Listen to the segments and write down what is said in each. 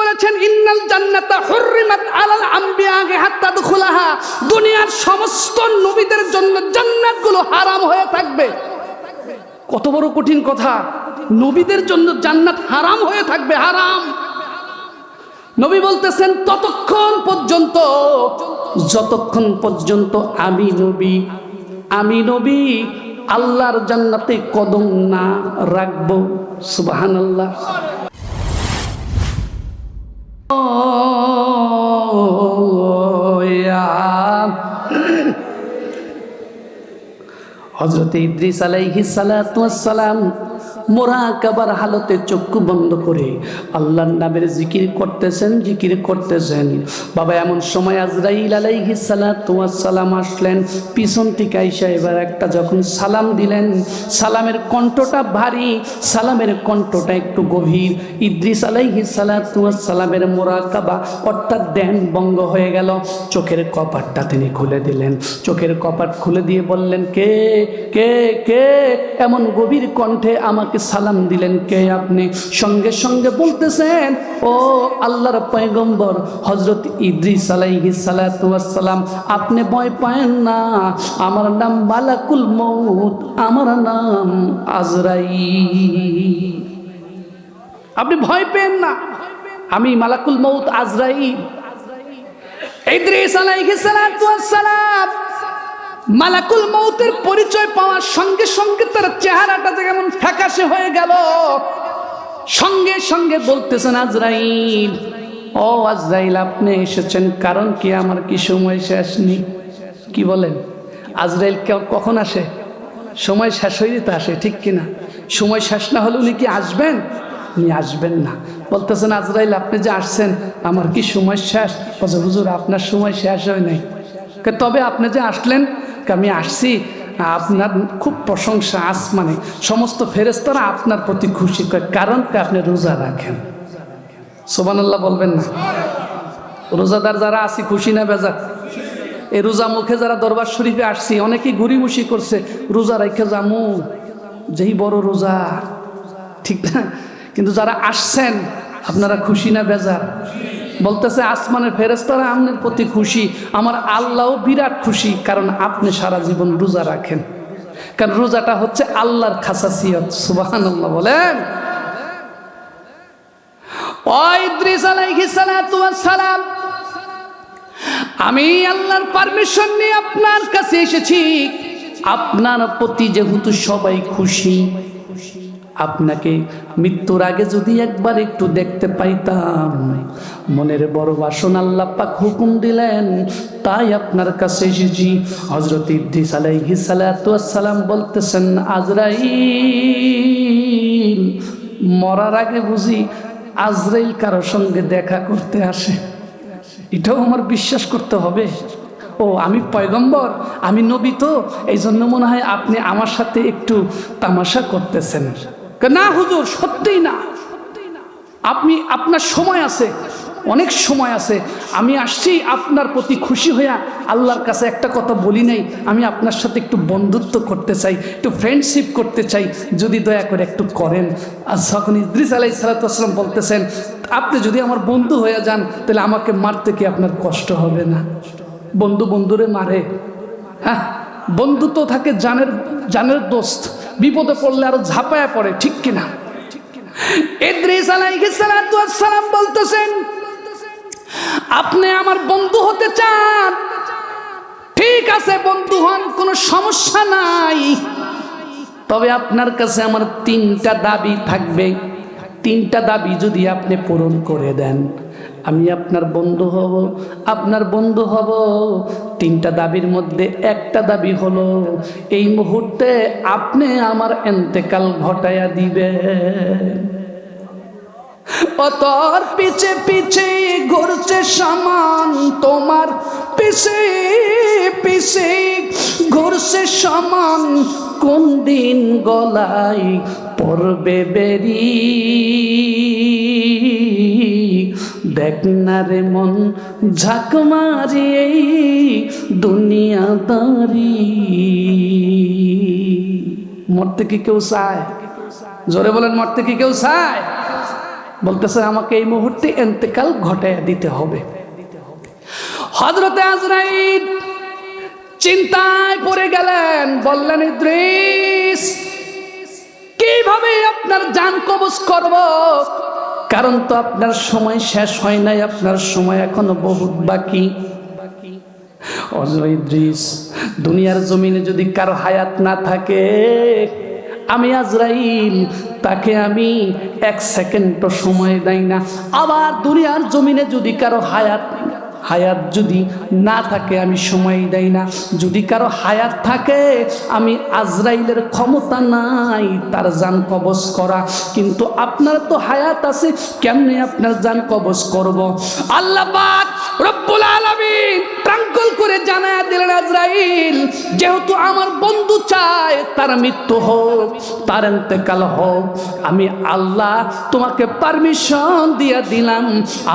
বলেছেন, ইন্নাল জান্নাতা হুররিমাত আলাল হাত্তা দুখুলাহা। দুনিয়ার সমস্ত নবীদের জন্য জান্নাতগুলো হারাম হয়ে থাকবে। কত বড় কঠিন কথা। নবীদের জন্য জান্নাত হারাম হয়ে থাকবে, হারাম। নবী বলতেছেন, ততক্ষণ পর্যন্ত, যতক্ষণ পর্যন্ত আমি নবী আমি নবী, আল্লাহর জান্নাতে কদম না রাখব। সুবাহান আল্লাহ হজরত ইদ্রিস আলাইহিস সালাম মোরাকাবার হালতে চক্ষু বন্ধ করে আল্লাহর নামের জিকির করতেছেন জিকির করতেছেন। বাবা, এমন সময় আজরাইল আলাইহি সালাম আসলেন। পিছন থেকে আইসা এবার একটা যখন সালাম দিলেন, সালামের কণ্ঠটা ভারী, সালামের কণ্ঠটা একটু গভীর। ইদ্রিস আলাইহি সালামের মোরাকাবা অর্থাৎ ধ্যান ভঙ্গ হয়ে গেল। চোখের কপাটটা তিনি খুলে দিলেন। চোখের কপাট খুলে দিয়ে বললেন, কে কে কে? এমন গভীর কণ্ঠে আমাকে সালাম দিলেন, কে আপনি? সঙ্গে সঙ্গে বলতেছেন, ও আল্লাহর পয়গম্বর হজরত ইদ্রিস আলাইহি সালাম আপনি ভয় পায়েন না, আমার নাম মালাকুল মৌত আমার নাম আজরাই আপনি ভয় পেন না, আমি মালাকুল মৌত আজরাই ইদ্রিস আলাইহিস সালাম মালাকুল মৌতের পরিচয় পাওয়ার সঙ্গে সঙ্গে তার চেহারাটা যেমন ফ্যাকাশে হয়ে গেল। সঙ্গে সঙ্গে বলতেছেন, আজরাইল, ও আজরাইল, আপনি এসেছেন, কারণ কি আমার কি সময় শেষ নেই? কি বলেন? আজরাইল কখন আসে? সময় শেষ হয়ে তো আসে, ঠিক কিনা? সময় শেষ না হলে উনি কি আসবেন? উনি আসবেন না। বলতেছেন, আজরাইল, আপনি যে আসছেন, আমার কি সময় শেষ? হুজুর, আপনার সময় শেষ হয় নাই। তবে আপনি যে আসলেন আমি আসছি, আপনার খুব প্রশংসা আসমানে সমস্ত ফেরেস্তারা আপনার প্রতি খুশি করে, কারণ আপনি রোজা রাখেন? সোবানাল্লাহ বলবেন না। রোজাদার যারা আসি খুশি না বেজার? এই রোজা মুখে যারা দরবার শরীফে আসছি, অনেকেই ঘুরিমুষি করছে, রোজা রেখে যামু। যেই বড় রোজা, ঠিক না? কিন্তু যারা আসছেন, আপনারা খুশি না বেজার? বলতেছে, আসমানের ফেরেস্তারা আপনার প্রতি খুশি, আমার আল্লাহও বিরাট খুশি, কারণ আপনি সারা জীবন রোজা রাখেন। কারণ রোজাটা হচ্ছে আল্লাহর খাসাসিয়ত সুবাহান আল্লাহ বলেন আমি আল্লাহর পারমিশন নিয়ে আপনার কাছে এসেছি। আপনার প্রতি যেহেতু সবাই খুশি আপনাকে মৃত্যুর আগে যদি একবার একটু দেখতে পাইতাম। মনের বড় বাসন আল্লাহ পাক হুকুম দিলেন। তাই আপনার কাছে এসেছি। হজরত ইদ্দিস সালাম বলতেছেন, আজরাইল, মরার আগে বুঝি আজরাইল কারোর সঙ্গে দেখা করতে আসে। এটাও আমার বিশ্বাস করতে হবে। ও, আমি পয়গম্বর, আমি নবী তো। এই জন্য মনে হয় আপনি আমার সাথে একটু তামাশা করতেছেন। না, হুজুর? সত্যিই না। আপনি, আপনার সময় আছে, অনেক সময় আছে। আমি আসছি, আপনার প্রতি খুশি হইয়া আল্লাহর কাছে একটা কথা বলি নাই, আমি আপনার সাথে একটু বন্ধুত্ব করতে চাই, একটু ফ্রেন্ডশিপ করতে চাই, যদি দয়া করে একটু করেন। আর যখন ইদ্রিস আলাই সালাতাম বলতেছেন, আপনি যদি আমার বন্ধু হয়ে যান, তাহলে আমাকে মারতে কি আপনার কষ্ট হবে না? বন্ধু বন্ধুরে মারে। হ্যাঁ? বন্ধু তো থাকে জানের জানের দোস্ত। বিপদে পড়লে আরও ঝাঁপায়া পড়ে, ঠিক কিনা? বলতেছেন, আপনি আমার বন্ধু হতে চান। ঠিক আছে, বন্ধু হন, কোনো সমস্যা নাই। তবে আপনার কাছে আমার তিনটা দাবি থাকবে। তিনটা দাবি যদি আপনি পূরণ করে দেন। আমি আপনার বন্ধু হব, আপনার বন্ধু হব। তিনটা দাবির মধ্যে একটা দাবি হলো, এই মুহূর্তে আপনি আমার এন্তেকাল ঘটাইয়া দিবে ও তোর পিছে পিছে ঘুরছে সমান তোমার পিছে পিছে, ঘুরছে সমান কোন দিন গলায় পড়বে বেরি। দেখ না রে মন, ঝাঁক মারি দুনিয়াদারি মরতে কি কেউ চায়? জোরে বলেন, মরতে কি কেউ চায়? বলতেছে, আমাকে এই মুহূর্তে এন্তেকাল ঘটাইয়া দিতে হবে। হজরতে আজরাইল চিন্তায় পড়ে গেলেন, বললেন, ইদ্রিস, কীভাবে আপনার যান কবজ করব? কারণ তো আপনার সময় শেষ হয় নাই, আপনার সময় এখনও বহুত বাকি। ইদ্রিস, দুনিয়ার জমিনে যদি কারও হায়াত না থাকে, আমি আজরাইল, তাকে আমি এক সেকেন্ডও সময় দেয় না। আবার দুনিয়ার জমিনে যদি কারও হায়াত হায়াত যদি না থাকে, আমি সময় দেই না। যদি কারও হায়াত থাকে, আমি আজরাইলের ক্ষমতা নাই, তার যান কবজ করা। কিন্তু আপনার তো হায়াত আছে, কেমনে আপনার যান কবজ করব? আল্লাহ পাক রব্বুল আলামিন ট্রাঙ্কল করে জানায়া দিলেন, আজরাইল, যেহেতু আমার বন্ধু চায়, তার মৃত্যু হোক, তার এতেকাল হোক, আমি আল্লাহ তোমাকে পারমিশন দিয়ে দিলাম।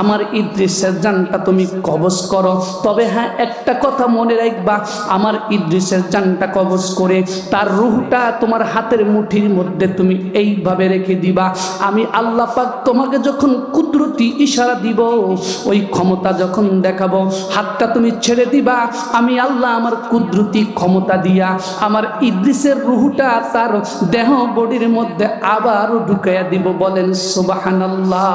আমার ইদ্রিসের জানটা তুমি কবজ করো। তবে হ্যাঁ একটা কথা মনে রাখবা, আমার ইদ্রিসের জানটা কবজ করে, তার রুহটা তোমার হাতের মুঠির মধ্যে তুমি এইভাবে রেখে দিবা। আমি আল্লাহ পাক তোমাকে যখন কুদরতি ইশারা দিব, ওই ক্ষমতা যখন দেখাবো, হাতটা তুমি ছেড়ে দিবা। আমি আল্লাহ আমার কুদরতি ক্ষমতা দিয়া, আমার ইদ্রিসের রুহুটা তার দেহ বডির মধ্যে আবারও ঢুকাইয়া দিব। বলেন সুবাহান আল্লাহ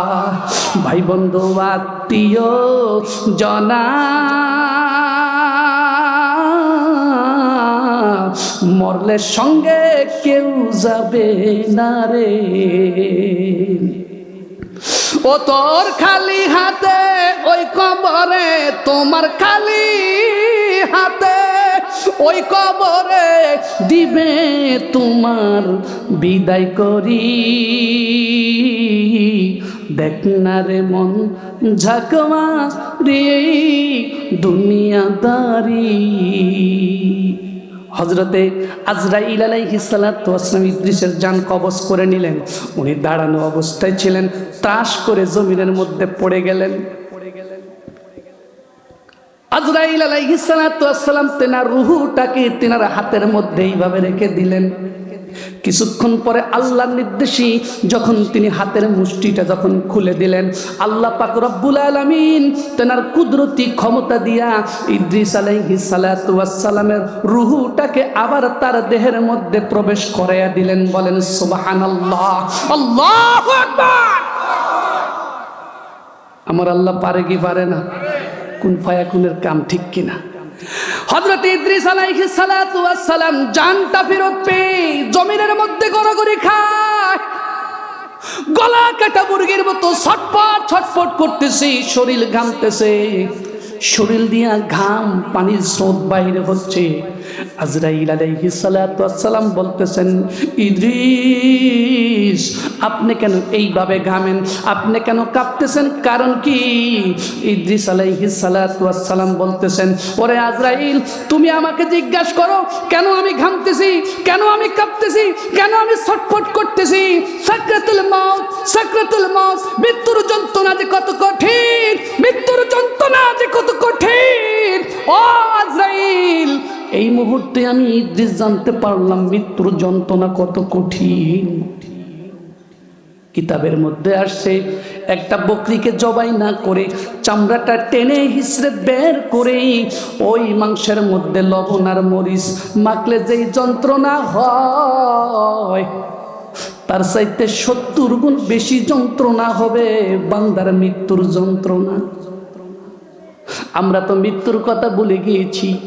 ভাই বন্ধু, আত্মীয় মরলে সঙ্গে কেউ যাবে না রে। ও তোর খালি হাতে, ওই কবরে তোমার খালি হাতে। ওই কবরে দিবে তোমার বিদায় করি। দেখ না রে মন ঝাকমা রে দুনিয়াদারি। হজরতে আজরাইল আলাইহিসালাম ইদ্রিসের যান কবজ করে নিলেন। উনি দাঁড়ানো অবস্থায় ছিলেন ত্রাস করে জমিনের মধ্যে পড়ে গেলেন। আজরাইল তেনার রুহুটাকে তেনার হাতের মধ্যে এইভাবে রেখে দিলেন। কিছুক্ষণ পরে আল্লাহর নির্দেশই যখন তিনি হাতের মুষ্টিটা যখন খুলে দিলেন, আল্লাহ পাক রব্বুল আলামিন তেনার কুদরতি ক্ষমতা দিয়া ইদ্রিস আলাইহি সালামের রুহুটাকে আবার তার দেহের মধ্যে প্রবেশ করাইয়া দিলেন, বলেন, সুবহানাল্লাহ, আল্লাহু আকবার! আমার আল্লাহ পারে কি পারে না? কোন ফায়াকুনের কাম ঠিক কিনা? সালাম ফেরত জমিনের মধ্যে গলা কাটা মুরগির মতো ছটফট করতেছে, শরীর ঘামতেছে। শরীর দিয়া ঘাম, পানির স্রোত বাইরে হচ্ছে। আজরাইল ওয়াস সালাম বলতেছেন, ইদ্রিস, আপনি কেন এইভাবে ঘামেন? আপনি কেন কাঁপতেছেন? কারণ কি? ইদ্রিস ওয়াস সালাম বলতেছেন, ওরে আজরাইল, তুমি আমাকে জিজ্ঞাসা করো, কেন আমি ঘামতেছি? কেন আমি কাঁপতেছি? কেন আমি ছটফট করতেছি? সাকরাতুল মাউত সাকরাতুল মাউত, মৃত্যুর যন্ত্রণা যে কত আজরাইল এই মুহূর্তে আমি ইদ্রিস জানতে পারলাম, মৃত্যুর যন্ত্রণা কত কঠিন। কিতাবের মধ্যে আসছে, একটা বকরিকে জবাই না করে, চামড়াটা টেনে হিসড়ে বের করে, ওই মাংসের মধ্যে লবণ আর মরিচ মাখলে যেই যন্ত্রণা হয়, তার চাইতে সত্তর গুণ বেশি যন্ত্রণা হবে বান্দার মৃত্যুর যন্ত্রণা। আমরা তো মৃত্যুর কথা বলে গিয়েছি।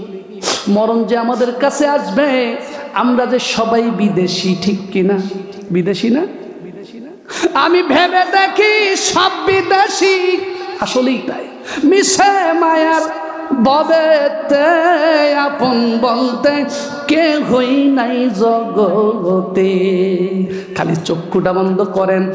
মরণ যে আমাদের কাছে আসবে, আমরা যে সবাই বিদেশি, ঠিক কিনা? বিদেশি না? আমি ভেবে দেখি সব বিদেশি। আসলেই তাই। মিশে মায়ার ববেতে আপন বলতে কে হই নাই জগতে। খালি চক্ষুটা বন্ধ করেন।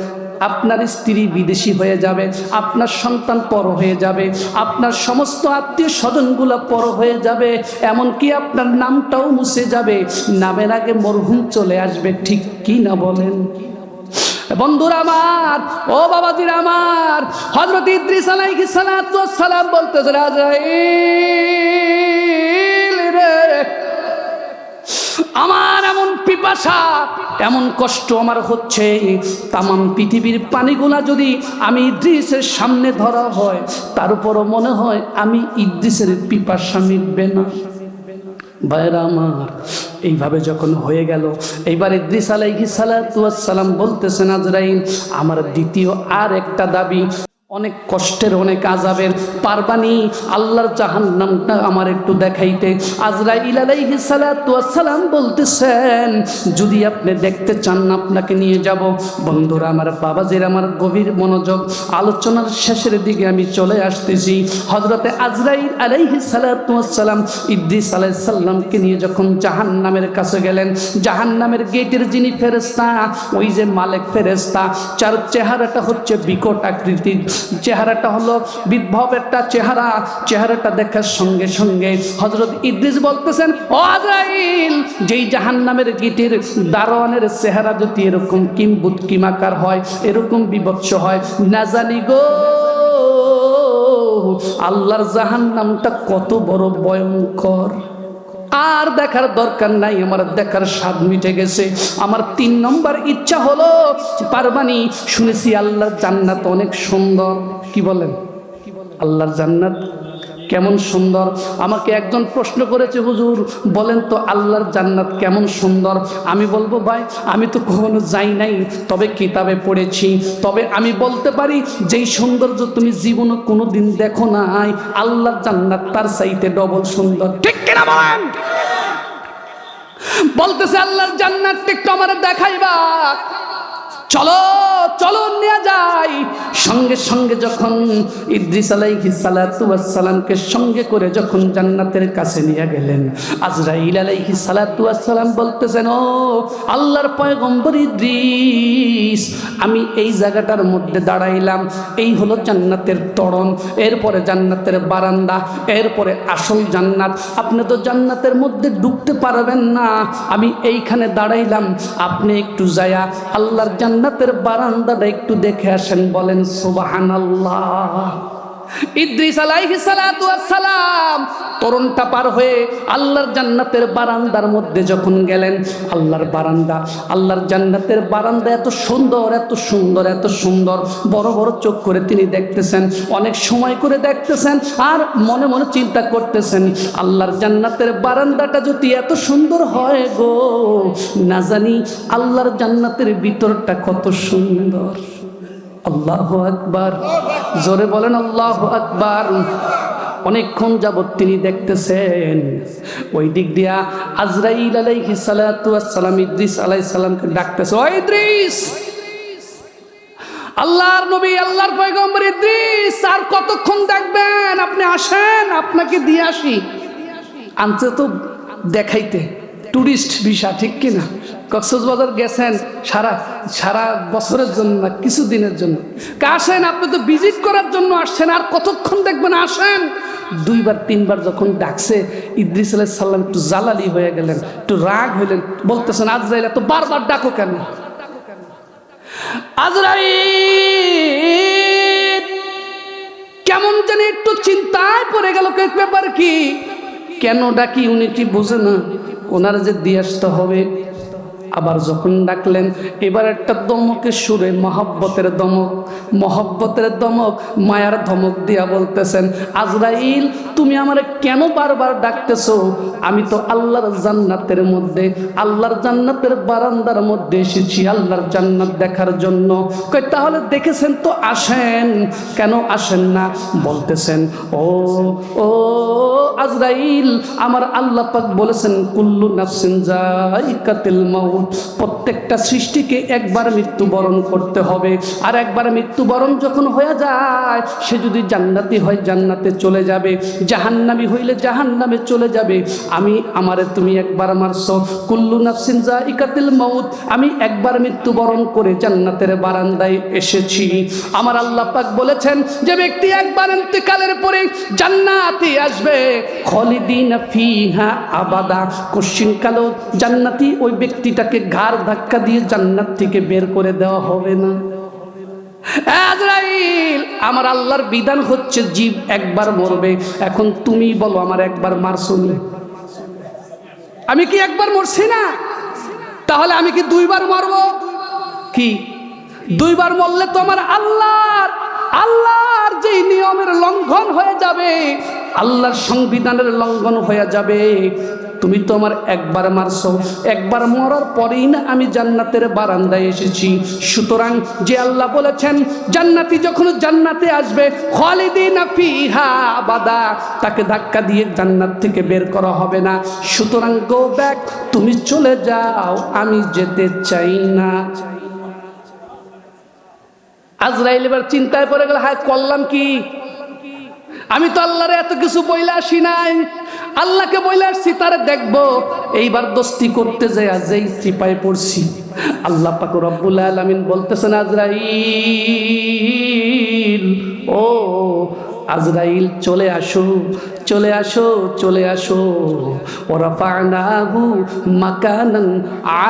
আপনার স্ত্রী বিদেশি হয়ে যাবে, আপনার সন্তান পর হয়ে যাবে, আপনার সমস্ত আত্মীয় স্বজনগুলো পর হয়ে যাবে, এমনকি আপনার নামটাও মুছে যাবে। নামের আগে মরহুম চলে আসবে, ঠিক কি না বলেন? বন্ধুরা আমার, ও বাবাজির আমার হজরত ইদ্রিস আলাইহিস সালাতু সালাম বলতেছে রাজাইল রে। আমার পিপাসা, এমন কষ্ট আমার হচ্ছে। তামাম পৃথিবীর পানিগুলা যদি আমি ইদ্রিসের সামনে ধরা হয়, তার উপরও মনে হয় আমি ইদ্রিসের পিপাসা মিটবে না। ভাইরা আমার, এইভাবে যখন হয়ে গেল, এইবার ইদ্রিস আলাইহি সালাম বলতেছেন, আজরাইল, আমার দ্বিতীয় আর একটা দাবি অনেক কষ্টের, অনেক আজাবের পারবানি আল্লাহর জাহান্নামটা আমার একটু দেখাইতে। আজরাইল সালাম বলতেছেন, যদি আপনি দেখতে চান, আপনাকে নিয়ে যাব। বন্ধুরা, আমার বাবাজির আমার গভীর মনোযোগ, আলোচনার শেষের দিকে আমি চলে আসতেছি। হজরতে আজরাইল আলাইহি সালাম ইদ্রিস আলাইসাল্লামকে নিয়ে যখন জাহান্নামের কাছে গেলেন, জাহান্নামের গেটের যিনি ফেরেস্তা ওই যে মালেক ফেরেস্তা যার চেহারাটা হচ্ছে বিকট আকৃতির চেহারাটা হলো বিদ্ভব একটা চেহারা, চেহারাটা দেখার সঙ্গে সঙ্গে হজরত ইদ্রিস বলতেছেন, ও আজরাইল, যেই জাহান্নামের গিটির দারোয়ানের চেহারা যদি এরকম কিম্বুত কিমাকার হয়, এরকম বিভৎস হয়, না জানি গো, আল্লাহর জাহান্নামটা কত বড় ভয়ঙ্কর। আর দেখার দরকার নাই, আমার দেখার স্বাদ মিটে গেছে। আমার তিন নম্বর ইচ্ছা হলো, পারবানি, শুনেছি আল্লাহর জান্নাত অনেক সুন্দর। কি বলেন? আল্লাহর জান্নাত? কেমন সুন্দর? আমাকে একজন প্রশ্ন করেছে, হুজুর, বলেন তো আল্লাহর জান্নাত কেমন সুন্দর? আমি বলব, ভাই, আমি তো কখনো যাই নাই, তবে কিতাবে পড়েছি। তবে আমি বলতে পারি, যেই সৌন্দর্য তুমি জীবনে কোনো দিন দেখো নাই, আল্লাহর জান্নাত তার চাইতে ডবল সুন্দর। ঠিক কিনা বলেন? বলতেছে, আল্লাহর জান্নাত একটু আমার দেখাইবা। চলো চলো, নিয়ে যাই। সঙ্গে সঙ্গে যখন ইদ্রিস আলাইহি সালামকে সঙ্গে করে যখন জান্নাতের কাছে নিয়ে গেলেন, আজরাইল আলাইহি সালাম বলতেছেন, ও আল্লাহর পয়গম্বর ইদ্রিস, আমি এই জায়গাটার মধ্যে দাঁড়াইলাম। এই হলো জান্নাতের তরণ, এরপরে জান্নাতের বারান্দা, এরপরে আসল জান্নাত। আপনি তো জান্নাতের মধ্যে ঢুকতে পারবেন না। আমি এইখানে দাঁড়াইলাম। আপনি একটু যায়া আল্লাহর জান্নাতের বারান্দাটা একটু দেখে আসেন বলেন সুবাহান আল্লাহ ইদ্রিস সালাম তরুণটা পার হয়ে আল্লাহর জান্নাতের বারান্দার মধ্যে যখন গেলেন, আল্লাহর বারান্দা, আল্লাহর জান্নাতের বারান্দা এত সুন্দর এত সুন্দর এত সুন্দর। বড় বড় চোখ করে তিনি দেখতেছেন, অনেক সময় করে দেখতেছেন, আর মনে মনে চিন্তা করতেছেন, আল্লাহর জান্নাতের বারান্দাটা যদি এত সুন্দর হয় গো, না জানি আল্লাহর জান্নাতের ভিতরটা কত সুন্দর। আল্লাহ আকবার। জোরে বলেন আল্লাহ আকবার। অনেকক্ষণ যাবৎ তিনি দেখতেছেন ওই দিক দিয়া আজরাইল আলাইহি সালাতু সালাম ইদ্রিস আলাইহিস সালামকে ডাকতেছে ও ইদ্রিস! আল্লাহর নবী, আল্লাহর পয়গম্বর ইদ্রিস, আর কতক্ষণ দেখবেন? আপনি আসেন, আপনাকে দিয়ে আসি। আনতে তো দেখাইতে, টুরিস্ট ভিসা, ঠিক কিনা? কক্সবাজার গেছেন সারা সারা বছরের জন্য না, কিছু দিনের জন্য। আসেন, আপনি তো ভিজিট করার জন্য আসছেন, আর কতক্ষণ দেখবেন আসেন? দুইবার, তিনবার যখন ডাকছে, ইদ্রিস আলাহ সাল্লাম একটু জালালি হয়ে গেলেন, একটু রাগ হইলেন, বলতেছেন আজ আজরাইল, এত বারবার ডাকো কেন? আজরাইল, কেমন জানি একটু চিন্তায় পড়ে গেল ব্যাপার কি? কেন ডাকি, উনি কি বুঝে না? ওনার যে দিয়ে আসতে হবে আবার যখন ডাকলেন, এবার একটা দমকের সুরে মহব্বতের দমক মহব্বতের দমক, মায়ার ধমক দিয়া বলতেছেন, আজরাইল, তুমি আমার কেন বারবার ডাকতেছো? আমি তো আল্লাহর জান্নাতের মধ্যে, আল্লাহর জান্নাতের বারান্দার মধ্যে এসেছি আল্লাহর জান্নাত দেখার জন্য। কই, তাহলে দেখেছেন তো আসেন। কেন আসেন না? বলতেছেন, ও ও, আজরাইল, আমার আল্লাহ পাক বলেছেন, কুল্লু নাফসিন জাইকাতিল মাউত। প্রত্যেকটা সৃষ্টিকে একবার মৃত্যুবরণ করতে হবে। আর একবার মৃত্যুবরণ যখন হয়ে যায়, সে যদি জান্নাতি হয়, জান্নাতে চলে যাবে। জাহান্নামি হইলে জাহান্নামে চলে যাবে। আমি, আমারে তুমি একবার মারছো। কুল্লু নাফসিন জাইকাতিল মাউত, আমি একবার মৃত্যুবরণ করে জান্নাতের বারান্দায় এসেছি। আমার আল্লাহ পাক বলেছেন যে ব্যক্তি একবার ইন্তেকালের পরে জান্নাতে আসবে। খলিদিন ফিহা আবাদা। কোশ্চিন কালো, জান্নাতি ওই ব্যক্তিটাকে ঘাড় ধাক্কা দিয়ে জান্নাত থেকে বের করে দেওয়া হবে না। আমার আল্লাহর বিধান হচ্ছে জীব একবার মরবে। এখন তুমি বলো, আমার একবার মারছো নি? আমি কি একবার মরছি না? তাহলে আমি কি দুইবার মরব? কি? দুইবার মরলে তো আমার আল্লাহর আল্লাহর যে নিয়মের লঙ্ঘন হয়ে যাবে, আল্লাহর সংবিধানের লঙ্ঘন হয়ে যাবে। তুমি তো আমার একবার মারছো। একবার মরার পরেই না আমি জান্নাতের বারান্দায় এসেছি। সুতরাং যে আল্লাহ বলেছেন, জান্নাতি যখন জান্নাতে আসবে আবাদা, তাকে ধাক্কা দিয়ে জান্নাত থেকে বের করা হবে না। সুতরাং গো ব্যাক তুমি চলে যাও, আমি যেতে চাই না। আজরাইল এবার চিন্তায় পড়ে গেল, হায় করলাম কি? আমি তো আল্লাহরে এত কিছু বইলে আসি নাই। আল্লাহকে বইলে আসছি, তারে দেখব। এইবার দোস্তি করতে যায় যেই চিপায় পড়ছি, আল্লাহ পাক রব্বুল আলামিন বলতেছেন, আজরাইল, ও আজরাইল, চলে আসো চলে আসো চলে আসো। ওরা পানাহু মাকানান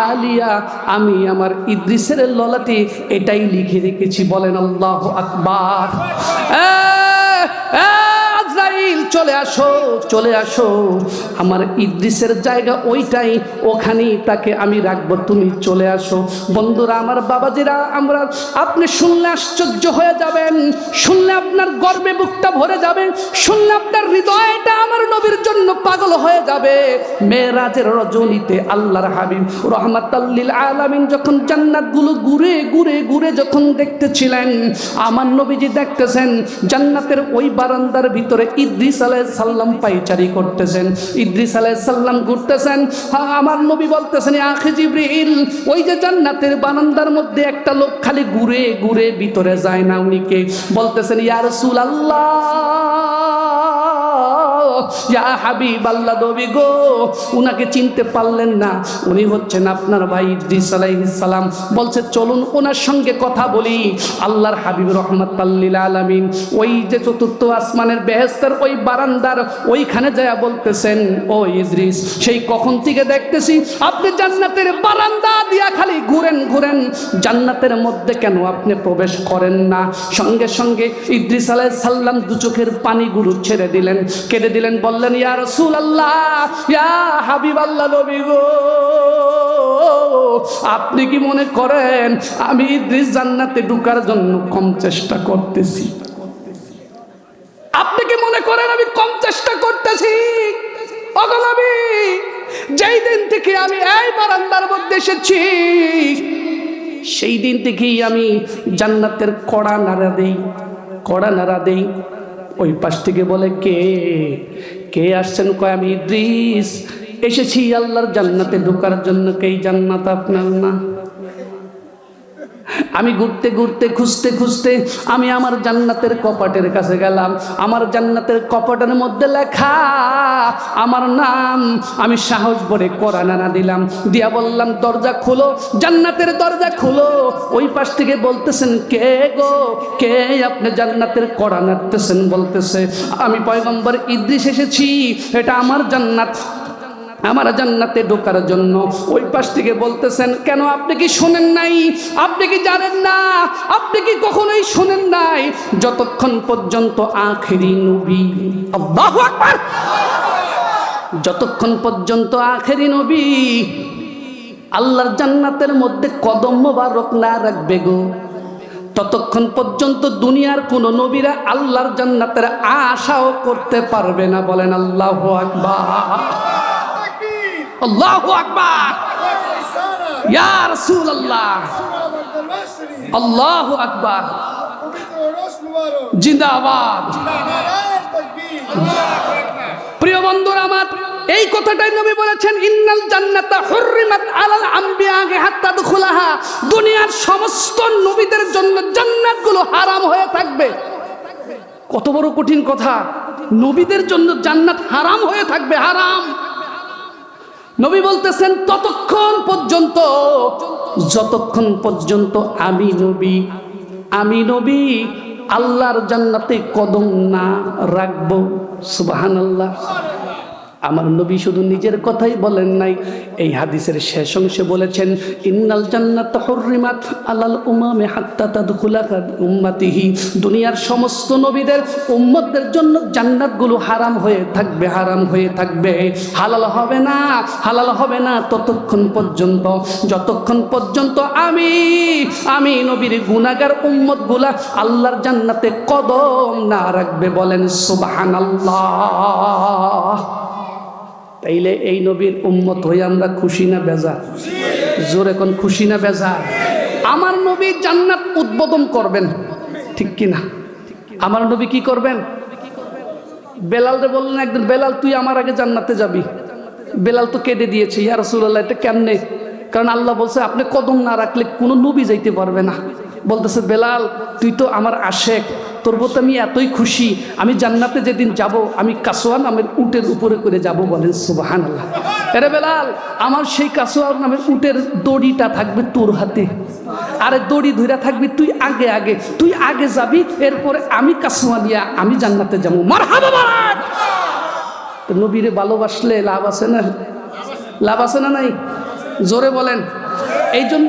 আলিয়া। আমি আমার ইদ্রিসের ললাটে এটাই লিখে রেখেছি, বলেন আল্লাহ আকবার। চলে আসো চলে আসো। আমার ইদ্রিসের জায়গা ওইটাই, ওখানেই তাকে আমি রাখব, তুমি চলে আসো। বন্ধুরা, আমার বাবাজিরা, আমরা, আপনি শুনলে আশ্চর্য হয়ে যাবেন। শুনলে আপনার গর্বে বুকটা ভরে যাবে। শুনলে আপনার হৃদয়টা আমার নবীর জন্য পাগল হয়ে যাবে। মেয়েরাজের রজনীতে আল্লাহর হাবিব রহমাতাল্লিল আলামিন যখন জান্নাতগুলো ঘুরে ঘুরে ঘুরে যখন দেখতেছিলেন, আমার নবীজি দেখতেছেন, জান্নাতের ওই বারান্দার ভিতরে ইদ্রিস আলাহ সাল্লাম পাইচারি করতেছেন ইদ্রিস সাল্লাম ঘুরতেছেন। হ্যাঁ, আমার নবী বলতেছেন আখে জিব্রিল ওই যে জান্নাতের বারান্দার মধ্যে একটা লোক খালি ঘুরে ঘুরে ভিতরে যায় না উনিকে। বলতেছেন ইয়ারসুল রাসূল আল্লাহ ইয়া হাবিব আল্লাহ নবী গো, উনাকে চিনতে পারলেন না। উনি হচ্ছেন আপনার ভাই বলছে, চলুন ওনার সঙ্গে কথা বলি। আল্লাহর হাবিব রহমাতাল্লিল আলামিন ওই যে চতুর্থ আসমানের বেহেস্তের ওই বারান্দার ওইখানে যায় বলতেছেন, ও ইদ্রিস, সেই কখন থেকে দেখতেছি আপনি জান্নাতের বারান্দা দিয়া খালি ঘুরেন ঘুরেন। জান্নাতের মধ্যে কেন আপনি প্রবেশ করেন না? সঙ্গে সঙ্গে ইদ্রিস আলাইহিস সাল্লাম দু চোখের পানিগুলো ছেড়ে দিলেন। কেটে দিলেন বললেন ইয়া রসুল আল্লাহ ইয়া হাবিব আল্লাহ নবী গো, আপনি কি মনে করেন আমি ইদ্রিস জান্নাতে ঢুকার জন্য কম চেষ্টা করতেছি? আপনি কি মনে করেন আমি কম চেষ্টা করতেছি? অগনবী যেই দিন থেকে আমি এই বারান্দার মধ্যে এসেছি, সেই দিন থেকেই আমি জান্নাতের কড়া নাড়া দেই, কড়া নাড়া দেই। ওই পাশ থেকে বলে, কে? কে আসছেন কয়? আমি ইদ্রিস। এসেছি আল্লাহর জান্নাতে ঢোকার জন্য। কে জান্নাত আপনার না আমি ঘুরতে ঘুরতে, খুঁজতে খুঁজতে আমি আমার জান্নাতের কপাটের কাছে গেলাম। আমার জান্নাতের কপাটের মধ্যে লেখা আমার নাম। আমি সাহস ভরে আনা দিলাম। দিয়া বললাম, দরজা খুলো, জান্নাতের দরজা খুলো। ওই পাশ থেকে বলতেছেন, কে গো? কে আপনি জান্নাতের কড়া আনতেছেন? বলতেছে, আমি পয়গম্বর ইদ্রিস এসেছি। এটা আমার জান্নাত। আমার জান্নাতে ঢোকার জন্য ওই পাশ থেকে বলতেছেন, কেন আপনি কি শোনেন নাই? আপনি কি জানেন না? আপনি কি কখনোই শোনেন নাই? যতক্ষণ পর্যন্ত আখেরি নবী, আল্লাহু আকবার! যতক্ষণ পর্যন্ত আখেরি নবী আল্লাহর জান্নাতের মধ্যে কদম মোবারক না রাখবে গো, ততক্ষণ পর্যন্ত দুনিয়ার কোন নবীরা আল্লাহর জান্নাতের আশাও করতে পারবে না, বলেন আল্লাহ আকবার। আল্লাহু আকবার। ইয়া রাসূলুল্লাহ। আল্লাহু আকবার। জিন্দাবাদ। প্রিয় বন্ধুরা আমার, এই কথাটাই নবী বলেছেন, ইন্নাল জান্নাতা হুররিমাত আলাল আম্বিয়াগে হাত্তা দুখুলাহা। দুনিয়ার সমস্ত নবীদের জন্য জান্নাতগুলো হারাম হয়ে থাকবে। কত বড় কঠিন কথা। নবীদের জন্য জান্নাত হারাম হয়ে থাকবে, হারাম। বলতেছেন, ততক্ষণ পর্যন্ত, যতক্ষণ পর্যন্ত আমি নবী আমি নবী, আল্লাহর জান্নাতে কদম না রাখব সুবাহান আল্লাহ আমার নবী শুধু নিজের কথাই বলেন নাই। এই হাদিসের শেষ অংশে বলেছেন, ইন্নাল জান্নাত হুররিমাত আলাল উমামে হাত্তা তাদখুলা উম্মাতিহি। দুনিয়ার সমস্ত নবীদের, উম্মতদের জন্য জান্নাতগুলো হারাম হয়ে থাকবে, হারাম হয়ে থাকবে। হালাল হবে না, হালাল হবে না ততক্ষণ পর্যন্ত। যতক্ষণ পর্যন্ত আমি আমি নবীর গুনাগার উম্মতগুলা আল্লাহর জান্নাতে কদম না রাখবে বলেন সুবহানাল্লাহ। তাইলে এই নবীর উম্মত হয়ে আমরা খুশি না বেজা জোরে এখন খুশি না বেজা আমার নবী জান্নাত উদ্বোধন করবেন, ঠিক কি না আমার নবী কি করবেন? বেলালরে বললেন, একদিন বেলাল, তুই আমার আগে জান্নাতে যাবি। বেলাল তো কেঁদে দিয়েছে, ইয়া রাসূলুল্লাহ, এটা কেমনে? কারণ আল্লাহ বলছে, আপনি কদম না রাখলে কোনো নবী যাইতে পারবে না। বলতেছে, বেলাল, তুই তো আমার আশেক। তোর প্রতি আমি এতই খুশি, আমি জান্নাতে যেদিন যাব, আমি কাসোয়া নামের উটের উপরে করে যাব বলেন সুবাহান আল্লাহ এরে বেলাল, আমার সেই কাসোয়া নামের উটের দড়িটা থাকবে তোর হাতে। আরে দড়ি ধরে থাকবি তুই আগে আগে, তুই আগে যাবি, এরপরে আমি কাসোয়া দিয়া আমি জান্নাতে যাব। মার তো নবীরে ভালোবাসলে লাভ আছে না? লাভ আছে না নাই? জোরে বলেন। এই জন্য